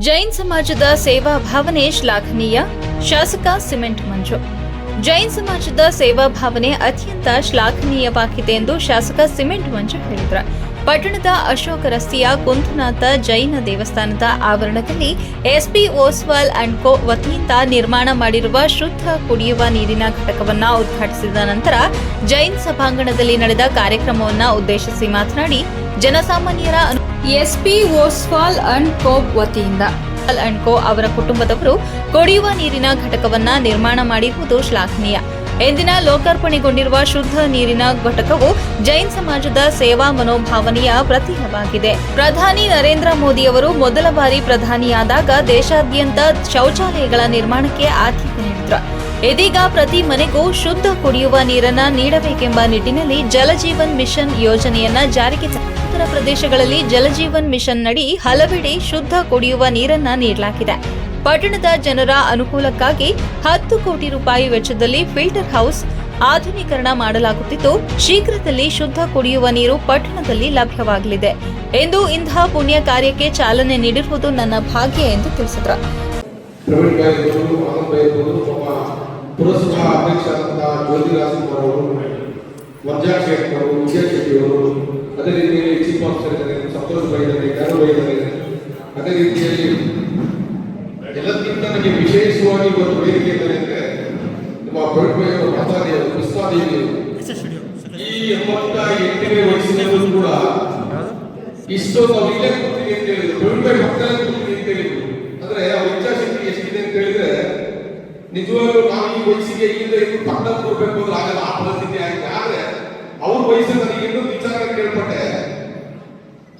ಜೈನ್ ಸಮಾಜದ ಸೇವಾ ಭಾವನೆ ಶ್ಲಾಘನೀಯ. ಶಾಸಕ ಸಿಮೆಂಟ್ ಮಂಜು. ಜೈನ್ ಸಮಾಜದ ಸೇವಾ ಭಾವನೆ ಅತ್ಯಂತ ಶ್ಲಾಘನೀಯವಾಗಿದೆ ಎಂದು ಶಾಸಕ ಸಿಮೆಂಟ್ ಮಂಜು ಹೇಳಿದರು. ಪಟ್ಟಣದ ಅಶೋಕ ರಸ್ತೆಯ ಕುಂತುನಾಥ ಜೈನ ದೇವಸ್ಥಾನದ ಆವರಣದಲ್ಲಿ ಎಸ್ಪಿ ಓಸ್ವಾಲ್ ಅಂಡ್ ಕೋ ವತಿಯಿಂದ ನಿರ್ಮಾಣ ಮಾಡಿರುವ ಶುದ್ಧ ಕುಡಿಯುವ ನೀರಿನ ಘಟಕವನ್ನು ಉದ್ಘಾಟಿಸಿದ ನಂತರ ಜೈನ್ ಸಭಾಂಗಣದಲ್ಲಿ ನಡೆದ ಕಾರ್ಯಕ್ರಮವನ್ನು ಉದ್ದೇಶಿಸಿ ಮಾತನಾಡಿ ಜನಸಾಮಾನ್ಯರ ಅನು- ಎಸ್ಪಿ ಓಸ್ವಾಲ್ ಅಂಡ್ ಕೋಬ್ ವತಿಯಿಂದ. ಅಂಡ್ ಕೋ ಅವರ ಕುಟುಂಬದವರು ಕುಡಿಯುವ ನೀರಿನ ಘಟಕವನ್ನ ನಿರ್ಮಾಣ ಮಾಡಿರುವುದು ಶ್ಲಾಘನೀಯ. ಎಂದಿನ ಲೋಕಾರ್ಪಣೆಗೊಂಡಿರುವ ಶುದ್ಧ ನೀರಿನ ಘಟಕವು ಜೈನ್ ಸಮಾಜದ ಸೇವಾ ಮನೋಭಾವನೆಯ ಪ್ರತೀಕವಾಗಿದೆ. ಪ್ರಧಾನಿ ನರೇಂದ್ರ ಮೋದಿ ಅವರು ಮೊದಲ ಬಾರಿ ಪ್ರಧಾನಿಯಾದಾಗ ದೇಶಾದ್ಯಂತ ಶೌಚಾಲಯಗಳ ನಿರ್ಮಾಣಕ್ಕೆ ಆದ್ಯತೆ ನೀಡಿದ್ರು. ಇದೀಗ ಪ್ರತಿ ಮನೆಗೂ ಶುದ್ಧ ಕುಡಿಯುವ ನೀರನ್ನ ನೀಡಬೇಕೆಂಬ ನಿಟ್ಟಿನಲ್ಲಿ ಜಲಜೀವನ್ ಮಿಷನ್ ಯೋಜನೆಯನ್ನ ಜಾರಿಗೆ ಉತ್ತರ ಪ್ರದೇಶಗಳಲ್ಲಿ ಜಲಜೀವನ್ ಮಿಷನ್ ನಡಿ ಹಲವೆಡೆ ಶುದ್ಧ ಕುಡಿಯುವ ನೀರನ್ನ ನೀಡಲಾಗಿದೆ. ಪಟ್ಟಣದ ಜನರ ಅನುಕೂಲಕ್ಕಾಗಿ ಹತ್ತು ಕೋಟಿ ರೂಪಾಯಿ ವೆಚ್ಚದಲ್ಲಿ ಫಿಲ್ಟರ್ ಹೌಸ್ ಆಧುನೀಕರಣ ಮಾಡಲಾಗುತ್ತಿದ್ದು, ಶೀಘ್ರದಲ್ಲಿ ಶುದ್ಧ ಕುಡಿಯುವ ನೀರು ಪಟ್ಟಣದಲ್ಲಿ ಲಭ್ಯವಾಗಲಿದೆ ಎಂದು ಇಂತಹ ಪುಣ್ಯ ಕಾರ್ಯಕ್ಕೆ ಚಾಲನೆ ನೀಡಿರುವುದು ನನ್ನ ಭಾಗ್ಯ ಎಂದು ತಿಳಿಸಿದರು. ಪುರಸಭಾ ಜ್ಯೋತಿರಾಜ್ ಅವರು. ವರ್ಜಾ ಶೇಖ್ ಅವರು ವಿಜಯ ಶೆಟ್ಟಿ ಅವರು ಅದೇ ರೀತಿಯಲ್ಲಿ ಚೀಫ್ ಆಫೀಸರ್ ಇದ್ದಾರೆ ಸಂತೋಷ್ ಭಾಯ್ ಇದ್ದಾರೆ ಅದೇ ರೀತಿಯಲ್ಲಿ ಎಲ್ಲದಕ್ಕಿಂತ ನನಗೆ ವಿಶೇಷವಾಗಿ ಒಂದು ಬೇಡಿಕೆ ಇದ್ದಾರೆ ಅಂದ್ರೆ ನಮ್ಮ ಅವರ ಮಾತಾಡಿಯವರು ಈ ಎಂಬತ್ತ ಎಂಟನೇ ಕೂಡ ಇಷ್ಟೊಂದು ಅಂತ ಹೇಳಿದ್ರು. ಭಾಯ್ ಪಕ್ಕದಲ್ಲೇ ಅಂತ ಹೇಳಿದ್ರು. ಅಂದ್ರೆ ಅವ್ರ ಇಚ್ಛಾಶಕ್ತಿ ಎಷ್ಟಿದೆ ಅಂತ ಹೇಳಿದ್ರೆ, ನಿಜವಾಗ್ಲೂ ನಾವು ಈ ವಯಸ್ಸಿಗೆ ಈಗ ಇನ್ನು ಕೊಡ್ಬೇಕು ಆಗಲ್ಲ, ಆ ಪರಿಸ್ಥಿತಿ ಆಗಿದೆ. ಆದ್ರೆ ಅವ್ರ ವಯಸ್ಸು ನನಗೆ ಇನ್ನೂ ವಿಚಾರ ಕೇಳ್ಪಟ್ಟೆ.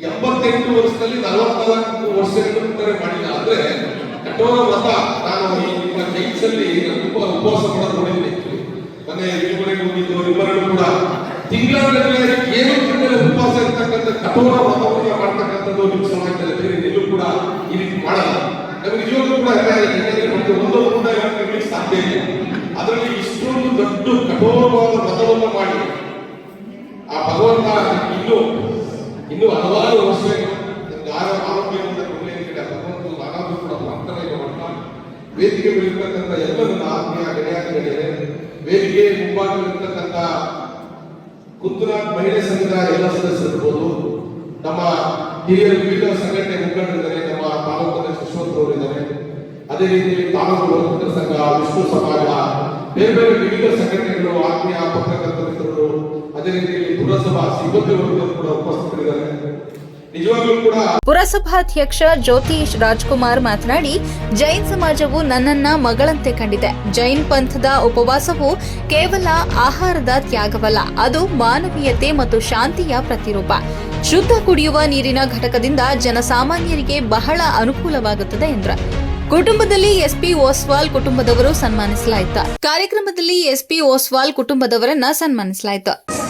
ಎಂಬತ್ತೆಂಟು ವರ್ಷದಲ್ಲಿ ನಲವತ್ನಾಲ್ಕು ವರ್ಷ ಕರೆ ಮಾಡಿಲ್ಲ. ಅಂದ್ರೆ ಕಠೋರ ಮತ ನಾನು ಈ ನಿಮ್ಮ ತುಂಬ ಉಪವಾಸ ಮಾಡೋದು ನೋಡಿದ್ದೀನಿ ಮೊನ್ನೆ ಇಳುವರೆಗೆ ಹೋಗಿದ್ದು, ಇಬ್ಬರಿಗೂ ಕೂಡ. ತಿಂಗಳ ಏನು ತಿಂಗಳ ಉಪವಾಸ ಇರ್ತಕ್ಕಂಥ ಕಠೋರ ಮತವನ್ನು ಮಾಡ್ತಕ್ಕಂಥದ್ದು ನಿಮ್ಮ ಸಮಾಜದಲ್ಲಿ ಬೇರೆ ಎಲ್ಲೂ ಕೂಡ ಈ ರೀತಿ ಮಾಡಲ್ಲ. ನಮಗೆ ನಿಜವಾಗ್ಲೂ ಕೂಡ ಒಂದು ಒಂದೊಂದು ಇರ್ಲಿಕ್ಕೆ ಸಾಧ್ಯ ಇದೆ ಅದರಲ್ಲಿ ಇಷ್ಟೊಂದು ದೊಡ್ಡ ಕಠೋರವಾದ ಮತವನ್ನು ಮಾಡಿ ಭಗವಂತ ಇನ್ನೂ ಇನ್ನು ಹಲವಾರು ವರ್ಷಗಳು ನಮ್ಗೆ ಆರೋ ಆರೋಗ್ಯವಂತ ಕೊಡಲಿಕ್ಕೆ ನಾನಾದ್ರೂ ಕೂಡ ಪ್ರಾರ್ಥನೆ ಮಾಡ್ತಾ ವೇದಿಕೆ ಇರ್ತಕ್ಕಂಥ ಎಲ್ಲ ನನ್ನ ಆತ್ಮೀಯ ಗೆಳೆಯಾದಿಗಳಿವೆ ವೇದಿಕೆ ಮುಂಭಾಗದಲ್ಲಿರ್ತಕ್ಕಂಥ ಕುಂತುನಾಥ್ ಮಹಿಳೆ ಸಂಘದ ಎಲ್ಲ ಸದಸ್ಯರಿರ್ಬೋದು ನಮ್ಮ ಹಿರಿಯರು ವಿವಿಧ ಸಂಘಟನೆ ಮುಖಂಡರಿದ್ದಾರೆ, ನಮ್ಮ ತಾಲೂಕಿನ ಅವರು ಇದ್ದಾರೆ. ಅದೇ ರೀತಿ ತಾಲೂಕು ವರ್ತಕರ ಸಂಘ, ವಿಷ್ಣು ಸಮಾಜ, ಬೇರೆ ಬೇರೆ ವಿವಿಧ ಸಂಘಟನೆಗಳು, ಆತ್ಮೀಯ ಪತ್ರಕರ್ತ ಮಿತ್ರರು ಅದೇ ರೀತಿಯಲ್ಲಿ ಪುರಸಭಾ ಸಿಬ್ಬಂದಿ ಕೂಡ ಉಪಸ್ಥಿತರಿದ್ದಾರೆ. ಪುರಸಭಾಧ್ಯಕ್ಷ ಜ್ಯೋತಿಷ್ ರಾಜ್ಕುಮಾರ್ ಮಾತನಾಡಿ, ಜೈನ್ ಸಮಾಜವು ನನ್ನನ್ನ ಮಗಳಂತೆ ಕಂಡಿದೆ. ಜೈನ್ ಪಂಥದ ಉಪವಾಸವು ಕೇವಲ ಆಹಾರದ ತ್ಯಾಗವಲ್ಲ, ಅದು ಮಾನವೀಯತೆ ಮತ್ತು ಶಾಂತಿಯ ಪ್ರತಿರೂಪ. ಶುದ್ಧ ಕುಡಿಯುವ ನೀರಿನ ಘಟಕದಿಂದ ಜನಸಾಮಾನ್ಯರಿಗೆ ಬಹಳ ಅನುಕೂಲವಾಗುತ್ತದೆ ಎಂದ್ರ. ಕುಟುಂಬದಲ್ಲಿ ಎಸ್ಪಿ ಓಸ್ವಾಲ್ ಕುಟುಂಬದವರು ಸನ್ಮಾನಿಸಲಾಯಿತು. ಕಾರ್ಯಕ್ರಮದಲ್ಲಿ ಎಸ್ಪಿ ಓಸ್ವಾಲ್ ಕುಟುಂಬದವರನ್ನ ಸನ್ಮಾನಿಸಲಾಯಿತು.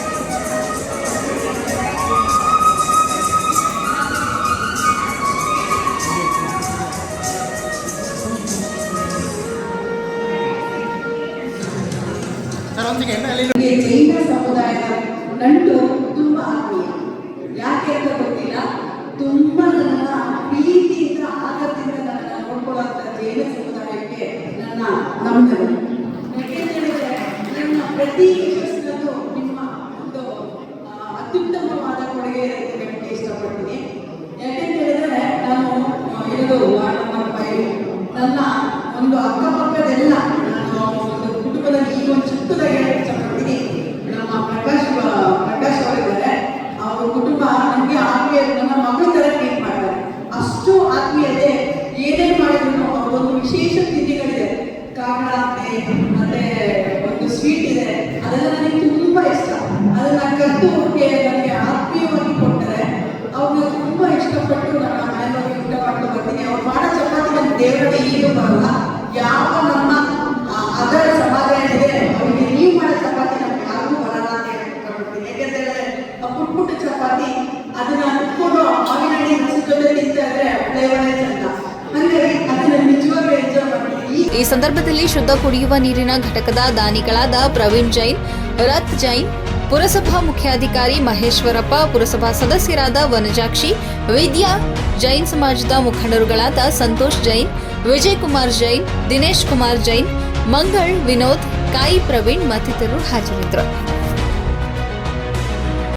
ನನಗೆ ಜೈನ ಸಮುದಾಯದ ನಂಟು ತುಂಬ ಆತ್ಮೀಯ. ಯಾಕೆ ಅಂತ ಗೊತ್ತಿಲ್ಲ? ತುಂಬ ನನ್ನ ಪ್ರೀತಿಯಿಂದ ಆಗತ್ತಿಂದ ನನ್ನ ನೋಡ್ಕೊಳ್ಳುವಂಥ ಜೈನ ಸಮುದಾಯಕ್ಕೆ ನನ್ನ ನಮನ ಯಾಕೆಂತೇಳಿದ್ರೆ ನನ್ನ ಪ್ರತಿ ಯಶಸ್ಸಿನಲ್ಲೂ ನಿಮ್ಮ ಒಂದು ಅತ್ಯುತ್ತಮವಾದ ಕೊಡುಗೆ ಹೇಳಕ್ಕೆ ಇಷ್ಟಪಡ್ತೀನಿ. ಯಾಕೆಂತೇಳಿದ್ರೆ ನಾನು ಆ, ಇರೋದು ವಾರ್ಡ್ ನಂಬರ್ ನನ್ನ ಒಂದು ಅಕ್ಕಪಕ್ಕದೆಲ್ಲ ನಾನು ಒಂದು ಈ ಒಂದು ಚಿಕ್ಕದಾಗಿ ಇಷ್ಟಪಡ್ತೀನಿ ನಮ್ಮ ಪ್ರಕಾಶ್ ಪ್ರಕಾಶ್ ಅವರಿದ್ದಾರೆ. ಅವ್ರ ಕುಟುಂಬ ನನಗೆ ಆತ್ಮೀಯ ನನ್ನ ಮಗಳ ತರ ಟ್ರೀಟ್ ಮಾಡ್ತಾರೆ. ಅಷ್ಟು ಆತ್ಮೀಯತೆ ಏನೇ ಮಾಡಿದ್ರು ಅವ್ರೊಂದು ವಿಶೇಷ ತಿಂಡಿಗಳಿದೆ. ಅಂತೆ ಮತ್ತೆ ಒಂದು ಸ್ವೀಟ್ ಇದೆ. ಅದೆಲ್ಲ ನನಗೆ ತುಂಬಾ ಇಷ್ಟ. ಅದನ್ನ ಕದ್ದು ಅವ್ರಿಗೆ ನನಗೆ ಆತ್ಮೀಯವಾಗಿ ಕೊಡ್ತಾರೆ ಅವ್ರನ್ನ ತುಂಬಾ ಇಷ್ಟಪಟ್ಟು ನನ್ನ ಮನೆಯಲ್ಲಿ ಊಟ ಮಾಡ್ಕೊಂಡು ಬರ್ತೀನಿ. ಅವ್ರು ಮಾಡೋ ಚಪಾತಿ ನನ್ನ ದೇವರಲ್ಲಿ ಈಗ ಬರಲ್ಲ. ಯಾವ ನಮ್ಮ ಆ, ಅದರ ಸಮಾಜ ಏನಿದೆ ಅವರಿಗೆ ನೀವು ಮಾಡೋ ಚಪಾತಿ ನಮ್ಗೆ ಯಾರಿಗೂ ಬರಲ್ಲ ಅಂತ ಹೇಳಕ್ ಇಷ್ಟಪಡ್ತೀನಿ ಯಾಕೆಂದ್ರೆ ಆ ಪುಟ್ ಪುಟ್ಟ ಚಪಾತಿ ಅದನ್ನ ಇಟ್ಕೊಂಡು ಮಾವಿನ ಹಣ್ಣಿ ಹಸಿ ಜೊತೆ ತಿಂತಾ ಇದ್ರೆ ಫ್ಲೇವರೇ ಚಂದ ಹಾಗಾಗಿ ಅದನ್ನ ನಿಜವಾಗ್ಲೂ ಎಂಜಾಯ್ ಮಾಡ್ತೀನಿ ಈ ಈ ಸಂದರ್ಭದಲ್ಲಿ ಶುದ್ಧ ಕುಡಿಯುವ ನೀರಿನ ಘಟಕದ ದಾನಿಗಳಾದ ಪ್ರವೀಣ್ ಜೈನ್, ರತ್ ಜೈನ್, ಪುರಸಭಾ ಮುಖ್ಯಾಧಿಕಾರಿ ಮಹೇಶ್ವರಪ್ಪ, ಪುರಸಭಾ ಸದಸ್ಯರಾದ ವನಜಾಕ್ಷಿ, ವಿದ್ಯಾ ಜೈನ್ ಸಮಾಜದ ಮುಖಂಡರುಗಳಾದ ಸಂತೋಷ್ ಜೈನ್ ವಿಜಯ್ ಕುಮಾರ್ ಜೈನ್, ದಿನೇಶ್ ಕುಮಾರ್ ಜೈನ್, ಮಂಗಳ್, ವಿನೋದ್, ಕಾಯಿ ಪ್ರವೀಣ್ ಮತ್ತಿತರರು ಹಾಜರಿದ್ದರು.